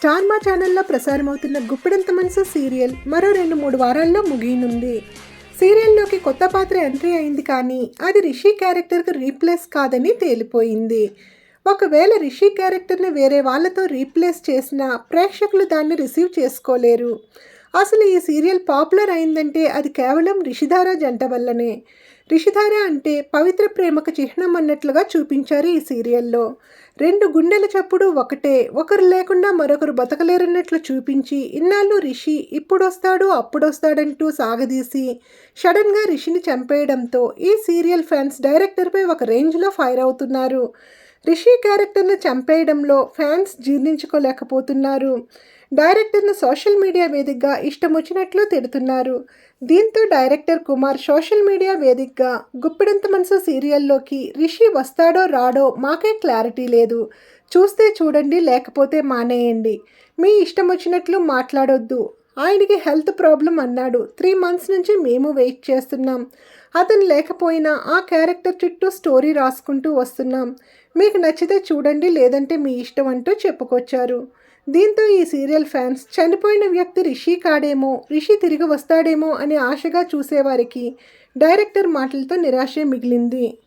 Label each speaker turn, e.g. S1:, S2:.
S1: Star మా ఛానల్లో ప్రసారమవుతున్న గుప్పెడంత మనసు సీరియల్ మరో రెండు మూడు వారాల్లో ముగియనుంది. సీరియల్లోకి కొత్త పాత్ర ఎంట్రీ అయింది కానీ అది రిషి క్యారెక్టర్కి రీప్లేస్ కాదని తేలిపోయింది. ఒకవేళ రిషి క్యారెక్టర్ని వేరే వాళ్ళతో రీప్లేస్ చేసినా ప్రేక్షకులు దాన్ని రిసీవ్ చేసుకోలేరు. అసలు ఈ సీరియల్ పాపులర్ అయిందంటే అది కేవలం రిషిధార జంట వల్లనే. రిషిధార అంటే పవిత్ర ప్రేమకు చిహ్నం అన్నట్లుగా చూపించారు ఈ సీరియల్లో. రెండు గుండెల చప్పుడు ఒకటే ఒకరు లేకుండా మరొకరు బతకలేరన్నట్లు చూపించి ఇన్నాళ్ళు రిషి ఇప్పుడొస్తాడు అప్పుడొస్తాడంటూ సాగదీసి సడన్గా రిషిని చంపేయడంతో ఈ సీరియల్ ఫ్యాన్స్ డైరెక్టర్పై ఒక రేంజ్లో ఫైర్ అవుతున్నారు. రిషి క్యారెక్టర్ను చంపేయడంలో ఫ్యాన్స్ జీర్ణించుకోలేకపోతున్నారు. డైరెక్టర్ను సోషల్ మీడియా వేదికగా ఇష్టం వచ్చినట్లు తిడుతున్నారు. దీంతో డైరెక్టర్ కుమార్ సోషల్ మీడియా వేదికగా గుప్పెడంత మనసు సీరియల్లోకి రిషి వస్తాడో రాడో మాకే క్లారిటీ లేదు. చూస్తే చూడండి లేకపోతే మానేయండి. మీ ఇష్టం వచ్చినట్లు మాట్లాడొద్దు. ఆయనకి హెల్త్ ప్రాబ్లం అన్నాడు. త్రీ మంత్స్ నుంచి మేము వెయిట్ చేస్తున్నాం. అతను లేకపోయినా ఆ క్యారెక్టర్ చుట్టూ స్టోరీ రాసుకుంటూ వస్తున్నాం. మీకు నచ్చితే చూడండి లేదంటే మీ ఇష్టం అంటూ చెప్పుకొచ్చారు. దీంతో ఈ సీరియల్ ఫ్యాన్స్ చనిపోయిన వ్యక్తి రిషి కాడేమో రిషి తిరిగి వస్తాడేమో అని ఆశగా చూసేవారికి డైరెక్టర్ మాటలతో నిరాశే మిగిలింది.